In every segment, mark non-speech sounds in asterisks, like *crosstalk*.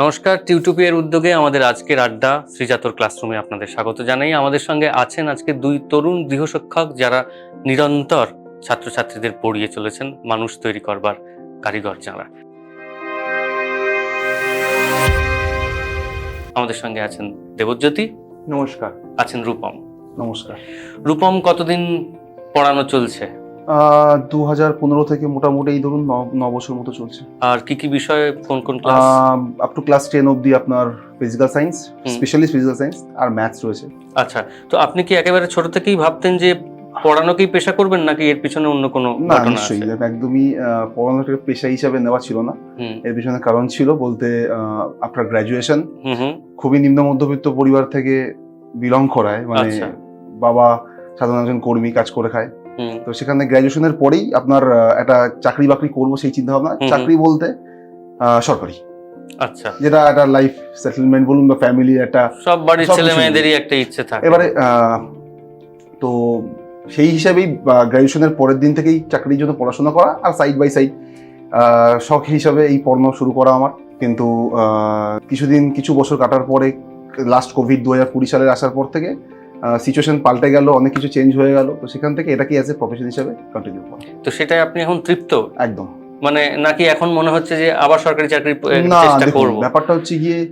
নমস্কার টিউটোপিয়ার উদ্যোগে আমাদের আজকের আড্ডা শ্রীজাতর ক্লাসরুমে আপনাদের স্বাগত জানাই। আমাদের সঙ্গে আছেন আজকে দুই তরুণ গৃহশিক্ষক যারা নিরন্তর ছাত্রছাত্রীদের পড়িয়ে চলেছেন মানুষ তৈরি করবার কারিগর যারা। আমাদের সঙ্গে আছেন দেবজ্যোতি। নমস্কার। আছেন রূপম। নমস্কার। রূপম কতদিন পড়ানো চলছে? দু হাজার পনেরো থেকে মোটামুটি এই ধরুন ন- বছর মতো চলছে। আর কি কি বিষয়ে কোন কোন class up to class ten অবধি আপনার ফিজিক্যাল সায়েন্স হুম। স্পেশালি ফিজিক্যাল সায়েন্স আর ম্যাথস রয়েছে। আচ্ছা তো আপনি কি একেবারে ছোট থেকেই ভাবতেন যে পড়ানোকেই পেশা করবেন নাকি এর পিছনে অন্য কোনো না নিশ্চয়ই একদমই আহ, পড়ানোটাকে পেশা হিসাবে নেওয়া ছিল না। এর পিছনে কারণ ছিল বলতে আপনার গ্র্যাজুয়েশন খুবই নিম্ন মধ্যবিত্ত পরিবার থেকে বিলং করায় মানে আচ্ছা। বাবা সাধারণ একজন কর্মী কাজ করে খায়। তো সেখানে গ্র্যাজুয়েশনের পরেই আপনার একটা চাকরি বাকরি করব সেই চিন্তা ভাবনা চাকরি বলতে সরকারি। আচ্ছা। যেটা একটা লাইফ সেটেলমেন্ট বলুন বা ফ্যামিলি একটা সব বাড়ির ছেলে মেয়েদেরই একটা ইচ্ছে থাকে। এবারে তো সেই হিসাবেই গ্র্যাজুয়েশনের পরের দিন থেকেই চাকরির জন্য পড়াশোনা করা আর সাইড বাই সাইড শখ হিসাবে এই পড়ানো শুরু করা আমার। কিন্তু আহ, কিছুদিন কিছু বছর কাটার পরে লাস্ট কোভিড দু হাজার কুড়ি সালের আসার পর থেকে সিচুয়েশন পাল্টে গেল অনেক কিছু চেঞ্জ হয়ে গেল তো সেখান থেকে এটাকে অ্যাজ এ প্রফেশন হিসাবে কন্টিনিউ করা? তো সেটাই আপনি এখন তৃপ্ত? একদম। মানে নাকি এখন মনে হচ্ছে যে আবার সরকারি চাকরি চেষ্টা করব? ব্যাপারটা হচ্ছে গিয়ে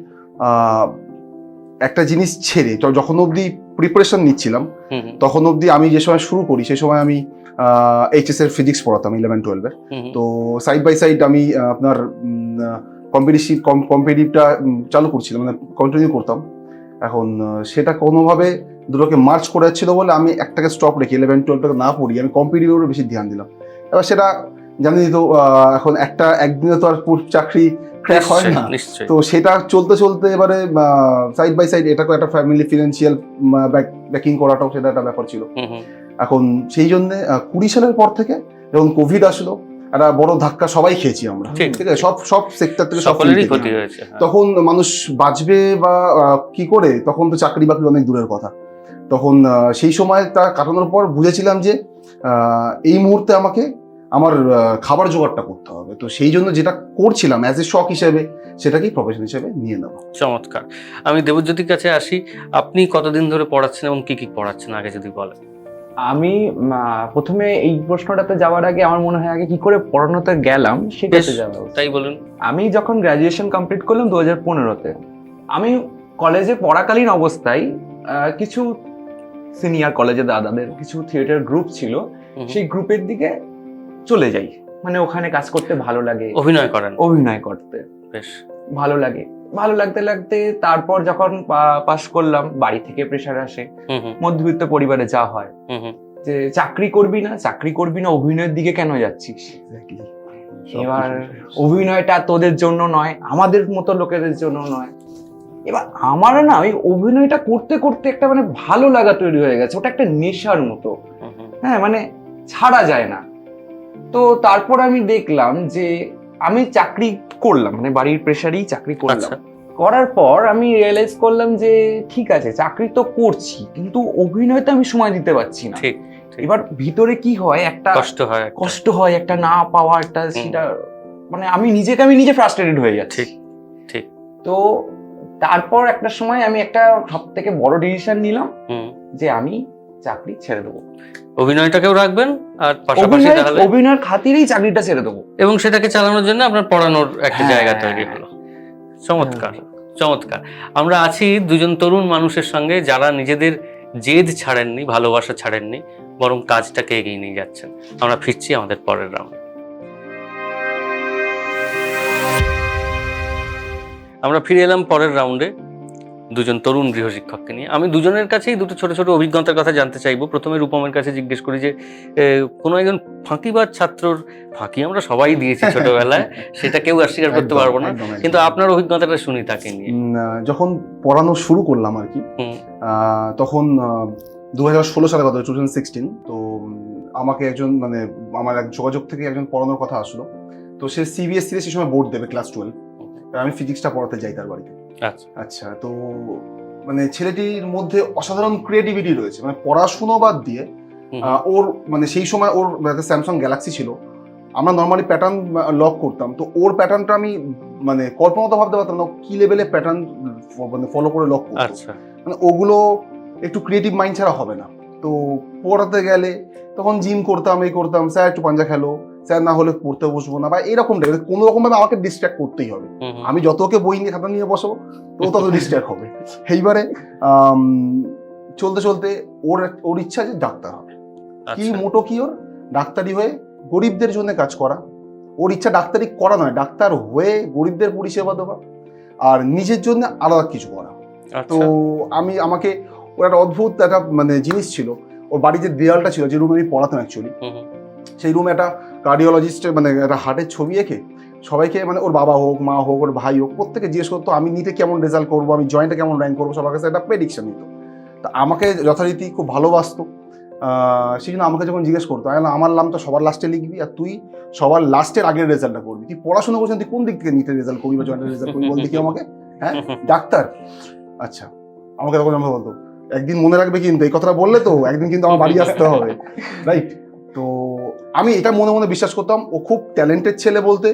একটা জিনিস ছেড়ে য- যখন অবধি প্রিপারেশন নিচ্ছিলাম তখন অবধি আমি যে সময় শুরু করি সেই সময় আমি এইচএস এর ফিজিক্স পড়াতাম ইলেভেন টুয়েলভে তো সাইড বাই সাইড আমি আপনার কম্পিটিটিভ কম্পিটিভটা চালু করছিলাম মানে কন্টিনিউ করতাম। এখন সেটা কোনোভাবে দুটোকে মার্চ করে যাচ্ছিল বলে আমি একটাকে স্টপ রেখে ইলেভেন টুয়েলভটাকে না পড়ি আমি কম্পিটিটিভের বেশি ধ্যান দিলাম। এবার সেটা জানি তো এখন একটা একদিনে তো আর পুরো চাকরি ক্র্যাক হয় না। তো সেটা চলতে চলতে এবারে সাইড বাই সাইড এটাকে একটা ফ্যামিলি ফিনান্সিয়াল ব্যাকিং করাটাও সেটা একটা ব্যাপার ছিল। এখন সেই জন্য কুড়ি সালের পর থেকে যখন কোভিড আসলো একটা বড় ধাক্কা সবাই খেয়েছি আমরা। ঠিক। ঠিক আছে? সব সব সেক্টর থেকে সকলেরই ক্ষতি হয়েছে হ্যাঁ। তখন মানুষ বাঁচবে বা কি করে? তখন তো চাকরি বাকরি অনেক দূরের কথা। তখন সেই সময় তা কাটানোর পর বুঝেছিলাম যে এই মুহূর্তে আমাকে আমার খাবার জোগাড়টা করতে হবে। তো সেই জন্য যেটা করছিলাম অ্যাজ এ শখ হিসেবে সেটাকেই প্রফেশন হিসেবে নিয়ে নেব চমৎকার। আমি দেবজ্যোতির কাছে আসি। আপনি কতদিন ধরে পড়াচ্ছেন এবং কি কি পড়াচ্ছেন আগে যদি বলেন? আমি প্রথমে এই প্রশ্নটাতে যাওয়ার আগে আমার মনে হয় আগে কি করে পড়ানোতে গেলাম সেটাতে যাওয়া তাই বলুন। আমি যখন গ্র্যাজুয়েশন কমপ্লিট করলাম দু হাজার পনেরোতে আমি কলেজে পড়াকালীন অবস্থায় কিছু সিনিয়র কলেজে দাদাদের কিছু থিয়েটার গ্রুপ ছিল সেই গ্রুপের দিকে চলে যাই। মানে ওখানে কাজ করতে ভালো লাগে। অভিনয় করেন। অভিনয় করতে। বেশ। ভালো লাগে। ভালো লাগতে লাগতে তারপর যখন পাশ করলাম বাড়ি থেকে প্রেশার আসে। হুম হুম। মধ্যবিত্ত পরিবারে যা হয়। যে চাকরি করবি না চাকরি করবি না অভিনয়ের দিকে কেন যাচ্ছিস? এবার অভিনয়টা তোদের জন্য নয় আমাদের মতো লোকেদের জন্য নয়। এবার আমার না ওই অভিনয়টা করতে করতে একটা মানে ভালো লাগা তৈরি হয়ে গেছে ওটা একটা নেশার মতো। হ্যাঁ মানে ছাড়া যায় না। তো তারপর আমি দেখলাম যে আমি চাকরি করলাম মানে বাড়ির প্রেশারেই চাকরি করলাম। আচ্ছা। করার পর আমি রিয়েলাইজ করলাম যে ঠিক আছে চাকরি তো করছি কিন্তু অভিনয় তো আমি সময় দিতে পারছি না। এবার ভিতরে কি হয় একটা কষ্ট হয় কষ্ট হয় একটা না পাওয়া একটা সেটা মানে আমি নিজেকে আমি নিজে ফ্রাস্ট্রেটেড হয়ে যাচ্ছি। ঠিক, ঠিক। তো তারপর একটা সময় আমি একটা সব থেকে বড় ডিসিশন নিলাম যে আমি চাকরি ছেড়ে দেবো। অভিনয়টাকেও রাখবেন আর পাশাপাশি তাহলে অভিনয়ের খাতিরেই চাকরিটা ছেড়ে দেবো। এবং সেটাকে চালানোর জন্য আপনার পড়ানোর একটা হ্যাঁ। জায়গা তৈরি হলো। চমৎকার চমৎকার। আমরা আছি দুজন তরুণ মানুষের সঙ্গে যারা নিজেদের জেদ ছাড়েননি ভালোবাসা ছাড়েননি বরং কাজটাকে এগিয়ে নিয়ে যাচ্ছেন। আমরা ফিরছি আমাদের পরের রাউন্ডে আমরা ফিরে এলাম পরের রাউন্ডে দুজন তরুণ গৃহশিক্ষককে নিয়ে। আমি দুজনের কাছেই দুটো ছোট ছোট অভিজ্ঞতার কথা জানতে চাইব। প্রথমে রূপমের কাছে জিজ্ঞেস করি যে কোনো একজন ফাঁকিবাজ ছাত্রর ফাঁকি আমরা সবাই দিয়েছি ছোটবেলায় *laughs* সেটা কেউ অস্বীকার করতে পারব না। কিন্তু আপনার অভিজ্ঞতাটা শুনি তাকে নিয়ে। যখন পড়ানো শুরু করলাম আর কি তখন দু হাজার ষোলো সালে কথা টু থাউজেন্ড সিক্সটিন তো আমাকে একজন মানে আমার এক যোগাযোগ থেকে একজন পড়ানোর কথা আসলো। তো সে সিবিএসসি তে সেই সময় বোর্ড দেবে ক্লাস টুয়েলভ আমি ফিজিক্সটা পড়াতে যাই তার বাড়িতে। আচ্ছা। আচ্ছা তো মানে ছেলেটির মধ্যে অসাধারণ ক্রিয়েটিভিটি রয়েছে। মানে পড়াশুনো বাদ দিয়ে ওর মানে সেই সময় ওর স্যামসাং গ্যালাক্সি ছিল আমরা নর্মালি প্যাটার্ন লক করতাম। তো ওর প্যাটার্নটা আমি মানে কল্পনা তো ভাবতে পারতাম না কি লেভেলে প্যাটার্ন মানে ফলো করে লক করতো। আচ্ছা। মানে ওগুলো একটু ক্রিয়েটিভ মাইন্ড ছাড়া হবে না। তো পড়াতে গেলে তখন জিম করতাম এই করতাম স্যার একটু পাঞ্জা খেলো স্যার না হলে পড়তে বসবো না বা এরকম টাইপের কোনো রকম ভাবে আমাকে ডিস্ট্র্যাক্ট করতেই হবে। আমি যত ওকে বই নিয়ে খাতা নিয়ে বসবো তো তত ডিস্ট্র্যাক্ট হবে। এইবারে চলতে চলতে ওর ওর ইচ্ছা যে ডাক্তার হবে। কি আচ্ছা। মোটো কি ওর? ডাক্তারি হয়ে গরিবদের জন্য কাজ করা। ওর ইচ্ছা ডাক্তারি করা নয় ডাক্তার হয়ে গরিবদের পরিষেবা দেওয়া। আর নিজের জন্য আলাদা কিছু করা। তো আচ্ছা আমি আমাকে ওর একটা অদ্ভুত একটা মানে জিনিস ছিল। ওর বাড়ির যে দেয়ালটা ছিল যে রুমে আমি পড়াতাম অ্যাকচুয়ালি। সেই রুমে একটা কার্ডিওলজিস্টের মানে একটা হার্টের ছবি এঁকে সবাইকে মানে ওর বাবা হোক মা হোক ওর ভাই হোক প্রত্যেকে জিজ্ঞেস করতো আমি নিতে কেমন রেজাল্ট করব? আমি জয়েন্টে কেমন র্যাঙ্ক করব? সবার কাছে একটা প্রেডিকশন নিত। তা আমাকে যথারীতি খুব ভালোবাসতো। সেই জন্য আমাকে যখন জিজ্ঞেস করতো আমার নাম তো সবার লাস্টে লিখবি আর তুই সবার লাস্টের আগের রেজাল্টটা করবি। তুই পড়াশোনা করছেন তুই কোন দিক থেকে নিতে রেজাল্ট করবি বা জয়েন্টের রেজাল্ট করবি বল দেখি আমাকে? হ্যাঁ ডাক্তার। আচ্ছা আমাকে তখন আমাকে বলতো একদিন মনে রাখবে কিন্তু এই কথাটা বললে তো একদিন কিন্তু আমার বাড়ি আসতে হবে। *laughs* রাইট তো আমি এটা মনে মনে বিশ্বাস করতাম ও খুব ট্যালেন্টেড ছেলে বলতে।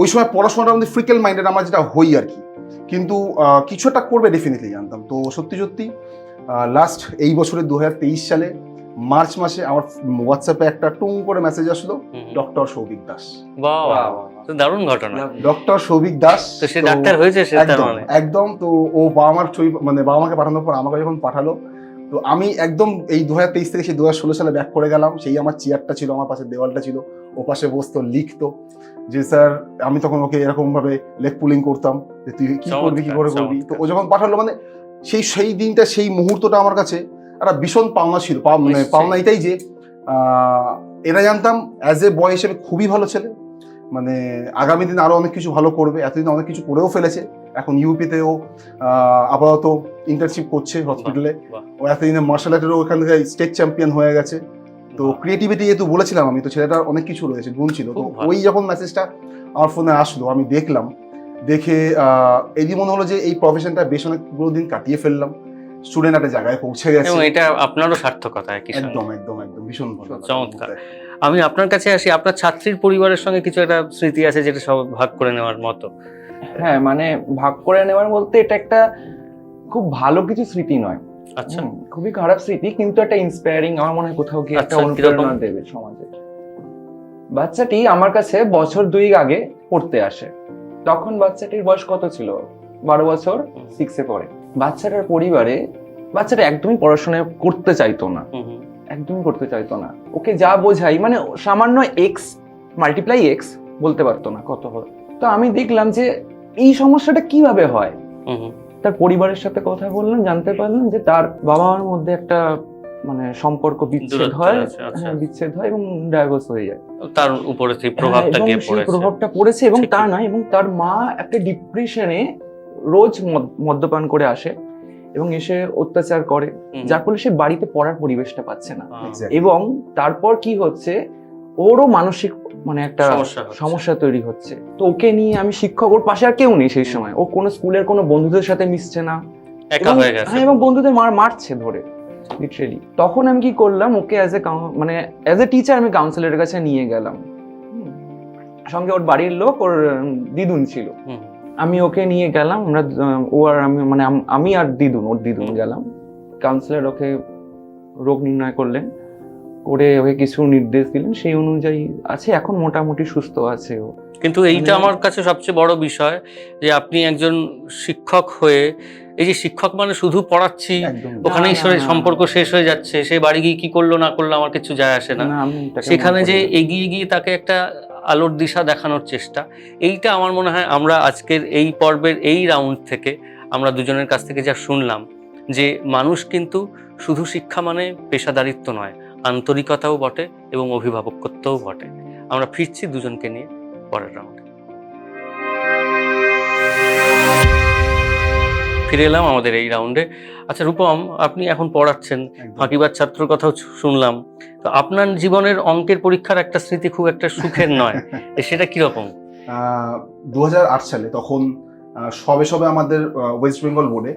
ওই সময় পড়াশোনাটা আমাদের ফ্রিকেল মাইন্ডেড আমার যেটা হই আর কি। কিন্তু কিছু একটা করবে ডেফিনেটলি জানতাম। তো সত্যি সত্যি লাস্ট এই বছরের দু সালে মার্চ মাসে আমার হোয়াটসঅ্যাপে একটা টুং করে মেসেজ আসলো। ডক্টর সৌভিক দাস বাহ বাহ, বাহ, বাহ। তো দারুণ ঘটনা। ডক্টর সৌভিক দাস তো সে ডাক্তার হয়েছে সে মানে একদম তো ও বাবা মার ছবি মানে বাবা মাকে পাঠানোর পর আমাকে যখন পাঠালো তো আমি একদম এই দু হাজার তেইশ থেকে সেই দু হাজার ষোলো সালে ব্যাক করে গেলাম। সেই আমার চেয়ারটা ছিল আমার পাশে দেওয়ালটা ছিল। ও পাশে বসতো লিখতো যে স্যার আমি তখন ওকে এরকম ভাবে লেগ পুলিং করতাম যে তুই কি করবি কি করে করবি? তো ও যখন পাঠালো মানে সেই সেই দিনটা সেই মুহূর্তটা আমার কাছে একটা ভীষণ পাওনা ছিল। মানে পাওনা এটাই যে আহ, এটা জানতাম অ্যাজ এ বয় হিসেবে খুবই ভালো ছেলে। মানে আগামী দিন আরও অনেক কিছু ভালো করবে এতদিন অনেক কিছু করেও ফেলেছে। এখন ইউপিতেও আপাতত ইন্টার্নশিপ করছে হসপিটালে ও এতদিনে মার্শাল আর্টেরও ওখান থেকে স্টেট চ্যাম্পিয়ন হয়ে গেছে। তো ক্রিয়েটিভিটি যেহেতু বলেছিলাম আমি তো ছেলেটার অনেক কিছু রয়েছে গুণ ছিল। তো ওই যখন মেসেজটা আমার ফোনে আসলো আমি দেখলাম দেখে আহ, এই মনে হলো যে এই প্রফেশনটা বেশ অনেকগুলো দিন কাটিয়ে ফেললাম। স্টুডেন্ট একটা জায়গায় পৌঁছে গেছে। এবং এটা আপনারও সার্থকতা একদম একদম একদম ভীষণ ভালো চমৎকার। আমি আপনার কাছে আসি আপনার ছাত্রীর পরিবারের সঙ্গে কিছু একটা স্মৃতি আছে যেটা সব ভাগ করে নেওয়ার মতো? হ্যাঁ মানে ভাগ করে নেওয়ার বলতে এটা একটা খুব ভালো কিছু স্মৃতি নয়। আচ্ছা। খুবই খারাপ স্মৃতি কিন্তু একটা ইন্সপায়ারিং আমার মনে হয় কোথাও গিয়ে একটা আচ্ছা, অনুপ্রেরণা দেবে সমাজে। বাচ্চাটি আমার কাছে বছর দুই আগে পড়তে আসে। তখন বাচ্চাটির বয়স কত ছিল? বারো বছর সিক্সে পড়ে। বাচ্চাটার পরিবারে বাচ্চাটা একদমই পড়াশোনা করতে চাইতো না। একদমই করতে চাইতো না। ওকে যা বোঝাই মানে সামান্য এক্স মাল্টিপ্লাই এক্স বলতে পারতো না কত হয়। তো আমি দেখলাম যে এই সমস্যাটা কীভাবে হয়। তার পরিবারের সাথে কথা বললাম জানতে পারলাম যে তার বাবা মার মধ্যে একটা মানে সম্পর্ক বিচ্ছেদ হয়। আচ্ছা। হ্যাঁ, বিচ্ছেদ হয় এবং ডাইভোর্স হয়ে যায়। তার উপরে সেই প্রভাবটা হ্যাঁ, গিয়ে পড়েছে। প্রভাবটা পড়েছে এবং তা নয় এবং তার মা একটা ডিপ্রেশনে রোজ মদ- মদ্যপান করে আসে। এবং এসে অত্যাচার করে যার ফলে সে বাড়িতে পড়ার পরিবেশটা পাচ্ছে না। এবং তারপর কি হচ্ছে ওরও মানসিক মানে একটা সমস্যা তৈরি হচ্ছে। তো ওকে নিয়ে আমি শিক্ষক ওর পাশে আর কেউ নেই সেই সময়। ও কোনো স্কুলের কোনো বন্ধুদের সাথে মিশছে না। একা এবং- হয়ে গেছে। হ্যাঁ, এবং বন্ধুদের মার মারছে ধরে লিটারেলি তখন আমি কি করলাম ওকে অ্যাজ এ মানে অ্যাজ এ টিচার আমি কাউন্সিলরের কাছে নিয়ে গেলাম। সঙ্গে ওর বাড়ির লোক ওর দিদুন ছিল। আমি ওকে নিয়ে গেলাম আমরা ও আর আমি মানে আমি আর দিদুন ওর দিদুন গেলাম। কাউন্সিলার ওকে রোগ নির্ণয় করলেন করে ওকে কিছু নির্দেশ দিলেন সেই অনুযায়ী আছে এখন মোটামুটি সুস্থ আছে ও। কিন্তু এইটা মানে- আমার কাছে সবচেয়ে বড় বিষয় যে আপনি একজন শিক্ষক হয়ে এই যে শিক্ষক মানে শুধু পড়াচ্ছি একদম। ওখানেই না, সরে না, না। সম্পর্ক শেষ হয়ে যাচ্ছে সে বাড়ি গিয়ে কি করল না করল আমার কিছু যায় আসে না। সেখানে যে এগিয়ে গিয়ে তাকে একটা আলোর দিশা দেখানোর চেষ্টা এইটা আমার মনে হয় আমরা আজকের এই পর্বের এই রাউন্ড থেকে আমরা দুজনের কাছ থেকে যা শুনলাম যে মানুষ কিন্তু শুধু শিক্ষা মানে পেশাদারিত্ব নয় আন্তরিকতাও বটে এবং অভিভাবকত্বও বটে। আমরা ফিরছি দুজনকে নিয়ে পরের রাউন্ডে ফিরে এলাম আমাদের এই রাউন্ডে আচ্ছা রূপম আপনি এখন পড়াচ্ছেন। ফাঁকিবাদ ছাত্রর কথাও শুনলাম। তো আপনার জীবনের অঙ্কের পরীক্ষার একটা স্মৃতি খুব একটা সুখের নয়। *laughs* সেটা কীরকম? দু হাজার আট সালে তখন সবে সবে আমাদের ওয়েস্ট বেঙ্গল বোর্ডে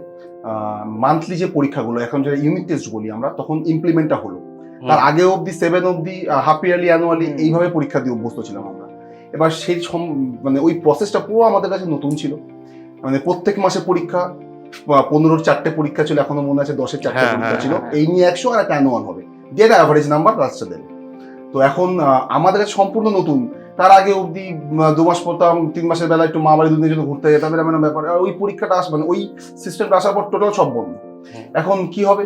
মান্থলি যে পরীক্ষাগুলো এখন যে ইউনিট টেস্ট বলি আমরা তখন ইমপ্লিমেন্টটা হলো। তার আগে অবধি সেভেন অবধি হাফ ইয়ারলি অ্যানুয়ালি এইভাবে পরীক্ষা দিয়ে অভ্যস্ত ছিলাম আমরা। এবার সেই মানে ওই প্রসেসটা পুরো আমাদের কাছে নতুন ছিল। মানে প্রত্যেক মাসে পরীক্ষা পনেরোর চারটে পরীক্ষা ছিল এখনও মনে আছে দশের চারটে হ্যাঁ, পরীক্ষা হ্যাঁ, ছিল। হ্যাঁ। এই নিয়ে একশো আর একটা অ্যানুয়াল হবে। দিয়ে অ্যাভারেজ নাম্বার লাস্টে দেবে তো এখন আমাদের কাছে সম্পূর্ণ নতুন। তার আগে অবধি দু মাস পড়তাম তিন মাসের বেলা একটু মা বাড়ি দুদিনের জন্য ঘুরতে যেতাম এরকম ব্যাপার। ওই পরীক্ষাটা আস মানে ওই সিস্টেমটা আসার পর টোটাল সব বন্ধ। এখন কি হবে?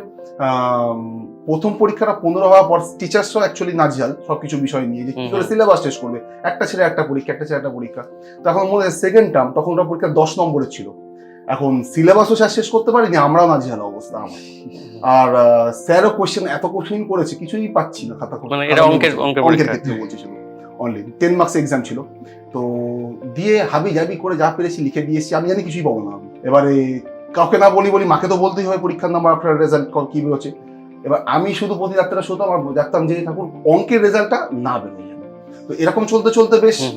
প্রথম পরীক্ষাটা পনেরো হওয়ার পর টিচার্সও অ্যাকচুয়ালি নাজেহাল সবকিছু বিষয় নিয়ে। যে কি করে সিলেবাস টেস্ট করবে? একটা ছেলে একটা পরীক্ষা একটা ছেলে একটা পরীক্ষা। তো এখন মনে হয় সেকেন্ড টার্ম তখন ওটা পরীক্ষা দশ নম্বরের ছিল। এখন সিলেবাসও শেষ শেষ করতে পারিনি আমরাও না নাজেহাল অবস্থা আমার। আর স্যারও কোশ্চেন এত কোশ্চেন করেছে কিছুই পাচ্ছি না খাতা মানে এটা অঙ্কের- অঙ্কের। ক্ষেত্রে বলছি শুধু। অনলি টেন মার্কস এক্সাম ছিল। তো দিয়ে হাবি জাবি করে যা পেরেছি লিখে দিয়ে এসেছি। আমি জানি কিছুই পাবো না আমি। এবারে কাউকে না বলি বলি মাকে তো বলতেই হবে পরীক্ষার নাম্বার আপনার রেজাল্ট কি বেরোচ্ছে। এবার আমি শুধু প্রতি রাত্রে শুতাম আর দেখতাম যে ঠাকুর অঙ্কের রেজাল্টটা না বেরোয় যেন। তো এরকম চলতে চলতে বেশ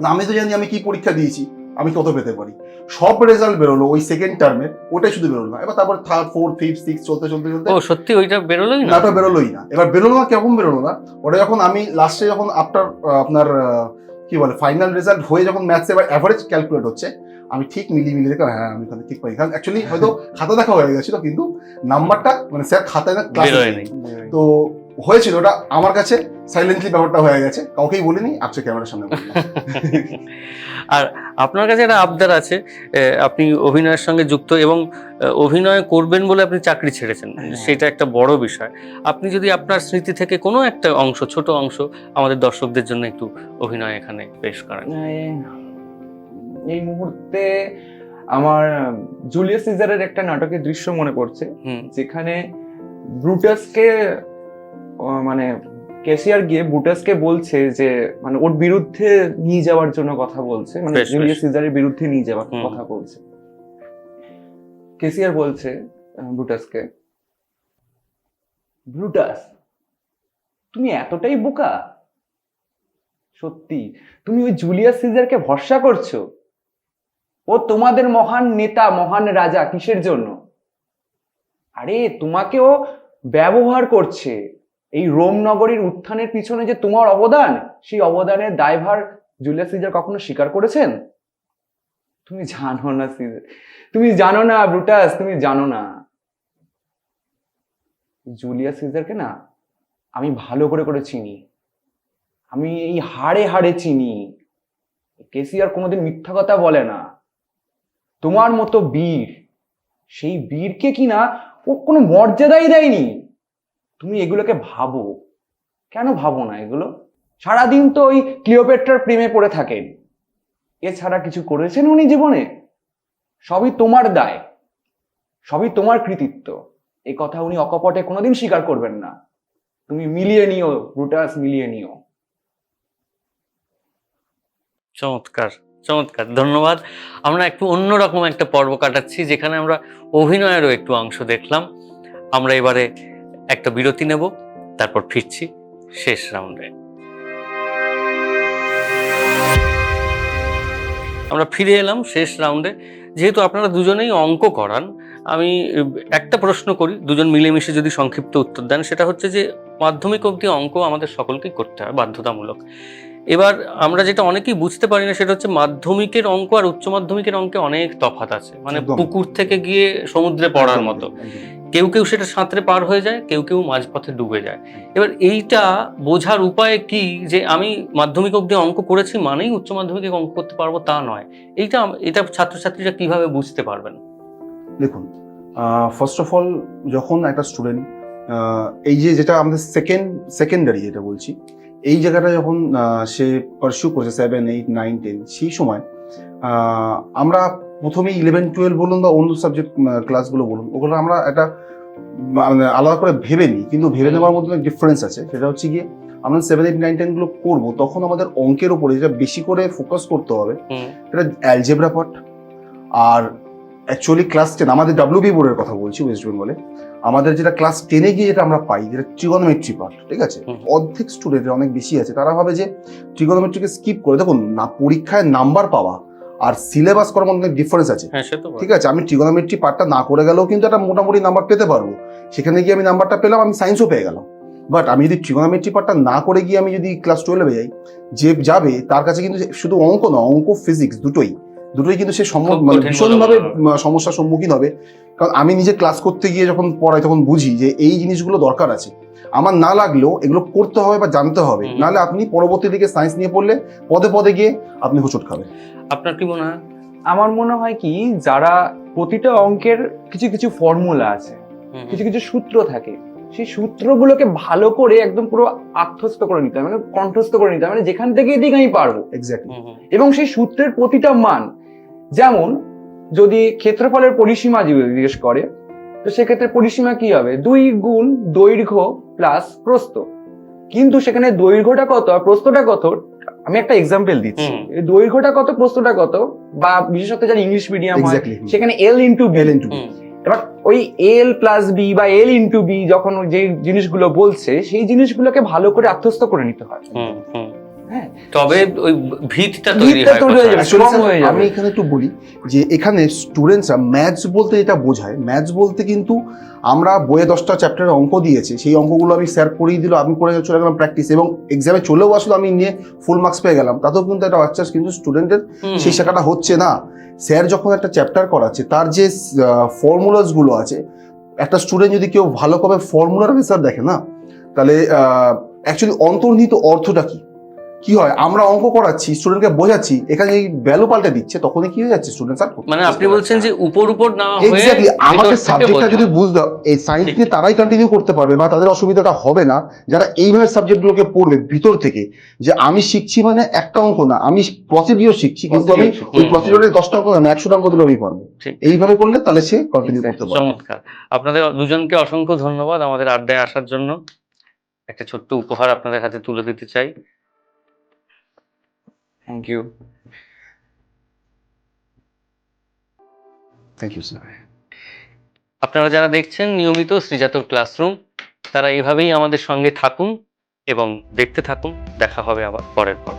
না আমি তো জানি আমি কি পরীক্ষা দিয়েছি। আমি কত পেতে পারি। সব রেজাল্ট বেরোলো ওই সেকেন্ড টার্মে ওটাই শুধু বেরোলো না। এবার তারপর থার্ড ফোর্থ ফিফথ সিক্স চলতে চলতে চলতে ও সত্যি ওইটা বেরোলোই না? নাটা বেরোলোই না। এবার বেরোলো না কেমন বেরোলো না ওটা যখন আমি লাস্টে যখন আফটার আপনার কি বলে ফাইনাল রেজাল্ট হয়ে যখন ম্যাথসে এবার অ্যাভারেজ ক্যালকুলেট হচ্ছে আমি ঠিক মিলিয়ে মিলি দেখলাম হ্যাঁ আমি ওখানে ঠিক পাই। কারণ অ্যাকচুয়ালি হয়তো খাতা দেখা হয়ে গেছিল কিন্তু নাম্বারটা মানে স্যার খাতায় না তো হয়েছিল ওটা আমার কাছে সাইলেন্টলি ব্যাপারটা হয়ে গেছে। কাউকেই বলিনি আপনি ক্যামেরার সামনে *laughs* আর আপনার কাছে একটা আবদার আছে আপনি অভিনয়ের সঙ্গে যুক্ত এবং অভিনয় করবেন বলে আপনি চাকরি ছেড়েছেন। হ্যাঁ। সেটা একটা বড় বিষয়। আপনি যদি আপনার স্মৃতি থেকে কোনো একটা অংশ ছোট অংশ আমাদের দর্শকদের জন্য একটু অভিনয় এখানে পেশ করেন। এই- মুহূর্তে আমার জুলিয়াস সিজারের একটা নাটকের দৃশ্য মনে পড়ছে। হুম। যেখানে ব্রুটাসকে মানে কেসিয়ার গিয়ে ব্রুটাসকে বলছে যে মানে ওর বিরুদ্ধে নিয়ে যাওয়ার জন্য কথা বলছে মানে। জুলিয়াস সিজারের বিরুদ্ধে নিয়ে যাওয়ার কথা বলছে। কেসিয়ার বলছে ব্রুটাসকে ব্রুটাস তুমি এতটাই বোকা? সত্যি তুমি ওই জুলিয়াস সিজারকে ভরসা করছ? ও তোমাদের মহান নেতা মহান রাজা কিসের জন্য? আরে তোমাকে ও ব্যবহার করছে। এই রোম নগরীর উত্থানের পিছনে যে তোমার অবদান, সেই অবদানের দায়ভার জুলিয়াস সিজার কখনো স্বীকার করেছেন? তুমি জানো না সিজার। তুমি জানো না, ব্রুটাস, তুমি জানো না। জুলিয়াস সিজারকে না আমি ভালো করে করে চিনি। আমি এই হাড়ে হাড়ে চিনি। কেসিআর কোনোদিন মিথ্যা কথা বলে না। তোমার মতো বীর, সেই বীরকে কিনা ও কোনো মর্যাদাই দেয়নি। তুমি এগুলোকে ভাবো। কেন ভাবো না এগুলো? সারাদিন তো ওই ক্লিওপেট্রার প্রেমে পড়ে থাকেন। এছাড়া কিছু করেছেন উনি জীবনে? সবই তোমার দায়। সবই তোমার কৃতিত্ব। এই কথা উনি অকপটে কোনোদিন স্বীকার করবেন না। তুমি মিলিয়ে নিও ব্রুটাস মিলিয়ে নিও। চমৎকার চমৎকার, ধন্যবাদ। আমরা একটু অন্যরকম একটা পর্ব কাটাচ্ছি, যেখানে আমরা অভিনয়েরও একটু অংশ দেখলাম। আমরা এবারে একটা বিরতি নেব তারপর ফিরছি শেষ রাউন্ডে। আমরা ফিরে এলাম শেষ রাউন্ডে। যেহেতু আপনারা দুজনেই অঙ্ক করান আমি একটা প্রশ্ন করি দুজন মিলেমিশে যদি সংক্ষিপ্ত উত্তর দেন সেটা হচ্ছে যে মাধ্যমিক অবধি অঙ্ক আমাদের সকলকেই করতে হয় বাধ্যতামূলক। এবার আমরা যেটা অনেকেই বুঝতে পারি না সেটা হচ্ছে মাধ্যমিকের অঙ্ক আর উচ্চ মাধ্যমিকের অঙ্কে অনেক তফাৎ আছে। মানে পুকুর থেকে গিয়ে সমুদ্রে পড়ার মতো। কেউ কেউ সেটা সাঁতরে পার হয়ে যায়, কেউ কেউ মাঝপথে ডুবে যায়। এবার এইটা বোঝার উপায় কি যে আমি মাধ্যমিক অবধি অঙ্ক করেছি মানেই উচ্চ মাধ্যমিকে অঙ্ক করতে পারব তা নয়। এইটা এটা ছাত্রছাত্রীরা কীভাবে বুঝতে পারবেন? দেখুন ফার্স্ট অফ অল যখন একটা স্টুডেন্ট এই যে যেটা আমাদের সেকেন্ড সেকেন্ডারি যেটা বলছি, এই জায়গাটা যখন সে পারসিউ করেছে সেভেন এইট নাইন টেন সেই সময় আমরা প্রথমে ইলেভেন টুয়েলভ বলুন বা অন্য সাবজেক্ট ক্লাসগুলো বলুন ওগুলো আমরা একটা মানে আলাদা করে ভেবে নিই কিন্তু ভেবে নেওয়ার মধ্যে ডিফারেন্স আছে। সেটা হচ্ছে গিয়ে আমরা সেভেন এইট নাইন টেনগুলো করব তখন আমাদের অঙ্কের উপরে যেটা বেশি করে ফোকাস করতে হবে এটা অ্যালজেব্রা পার্ট আর অ্যাকচুয়ালি ক্লাস টেন আমাদের ডাব্লিউবি বোর্ডের কথা বলছি ওয়েস্ট বেঙ্গলে আমাদের যেটা ক্লাস টেনে গিয়ে যেটা আমরা পাই যেটা ট্রিগোনোমেট্রি পার্ট ঠিক আছে? অর্ধেক স্টুডেন্টের অনেক বেশি আছে তারা ভাবে যে ট্রিগোনোমেট্রিকে স্কিপ করে দেখুন না পরীক্ষায় নাম্বার পাওয়া আর সিলেবাস করার মধ্যে অনেক ডিফারেন্স আছে। হ্যাঁ। ঠিক আছে আমি ট্রিগোনোমেট্রি পার্টটা না করে গেলেও কিন্তু একটা মোটামুটি নাম্বার পেতে পারব। সেখানে গিয়ে আমি নাম্বারটা পেলাম আমি সায়েন্সও পেয়ে গেলাম। বাট আমি যদি ট্রিগোনোমেট্রি পার্টটা না করে গিয়ে আমি যদি ক্লাস টুয়েলভে যাই যে যাবে তার কাছে কিন্তু শুধু অঙ্ক না অঙ্ক ফিজিক্স দুটোই। দুটোই কিন্তু সে মানে ভীষণভাবে সমস্যার সম্মুখীন হবে। কারণ আমি নিজে ক্লাস করতে গিয়ে যখন পড়াই তখন বুঝি যে এই জিনিসগুলো দরকার আছে। আমার না লাগলেও এগুলো করতে হবে বা জানতে হবে। নাহলে আপনি পরবর্তী দিকে সায়েন্স নিয়ে পড়লে পদে পদে গিয়ে আপনি হোঁচট খাবেন। আপনার কি মনে হয়? আমার মনে হয় কি যারা প্রতিটা অঙ্কের কিছু কিছু ফর্মুলা আছে কিছু কিছু সূত্র থাকে সেই সূত্রগুলোকে ভালো করে একদম পুরো আত্মস্থ করে নিতে হবে মানে কণ্ঠস্থ করে নিতে হবে মানে যেখান থেকে এদিকে আমি পারব। এক্স্যাক্টলি এবং সেই সূত্রের প্রতিটা মান যেমন যদি ক্ষেত্রফলের পরিসীমা জিজ্ঞেস করে তো সেক্ষেত্রে পরিসীমা কি হবে? দুই গুণ দৈর্ঘ্য প্লাস প্রস্থ। কিন্তু সেখানে দৈর্ঘ্যটা কত আর প্রস্থটা কত? আমি একটা এক্সাম্পল দিচ্ছি। দৈর্ঘ্যটা কত প্রস্থটা কত? বা বিশেষত যারা ইংলিশ মিডিয়াম হয় সেখানে L into B L into এবার ওই এল প্লাস বি বা এল ইন্টু বি যখন যে জিনিসগুলো বলছে সেই জিনিসগুলোকে ভালো করে আত্মস্থ করে নিতে হয়। হ্যাঁ। তবে ওই ভিতটা তৈরি হয় তৈরি হয়ে যাবে। হয়ে। আমি এখানে একটু বলি যে এখানে স্টুডেন্টসরা ম্যাথস বলতে যেটা বোঝায় ম্যাথস বলতে কিন্তু আমরা বইয়ে দশটা চ্যাপ্টারের অঙ্ক দিয়েছে সেই অঙ্কগুলো আমি স্যার করিয়ে দিল আমি করে চলে গেলাম প্র্যাকটিস এবং এক্সামে চলেও আসলো আমি নিয়ে ফুল মার্কস পেয়ে গেলাম তাতেও কিন্তু একটা বাচ্চা কিন্তু স্টুডেন্টের সেই শেখাটা হচ্ছে না স্যার যখন একটা চ্যাপ্টার করাচ্ছে তার যে ফর্মুলাসগুলো আছে একটা স্টুডেন্ট যদি কেউ ভালো করে ফর্মুলার স্যার দেখে না তাহলে অ্যাকচুয়ালি অন্তর্নিহিত অর্থটা কি কি হয় আমরা অঙ্ক করাচ্ছি স্টুডেন্টকে বোঝাচ্ছি এখানে এই ভ্যালু পাল্টে দিচ্ছে তখনই কি হয়ে যাচ্ছে স্টুডেন্ট স্যার মানে আপনি বলছেন যে উপর উপর না হয়ে এক্স্যাক্টলি থেকে সাবজেক্টটা বোঝা। যদি বুঝতে এই সায়েন্স ঠিক। নিয়ে তারাই কন্টিনিউ করতে পারবে বা তাদের অসুবিধাটা হবে না যারা এইভাবে সাবজেক্টগুলোকে পড়বে ভিতর থেকে যে আমি শিখছি মানে একটা অঙ্ক না আমি প্রসিডিওর শিখছি কিন্তু আমি ওই হুম। প্রসিডিওরের দশটা অঙ্ক না একশো অঙ্ক দিলে আমি পারব। এইভাবে করলে তাহলে সে কন্টিনিউ করতে পারবে চমৎকার আপনাদের দুজনকে অসংখ্য ধন্যবাদ আমাদের আড্ডায় আসার জন্য একটা ছোট্ট উপহার আপনাদের হাতে তুলে দিতে চাই thank you thank you sir আপনারা যারা দেখছেন নিয়মিত শ্রীজাতর ক্লাসরুম তারা এভাবেই আমাদের সঙ্গে থাকুন এবং দেখতে থাকুন। দেখা হবে আবার পরের পর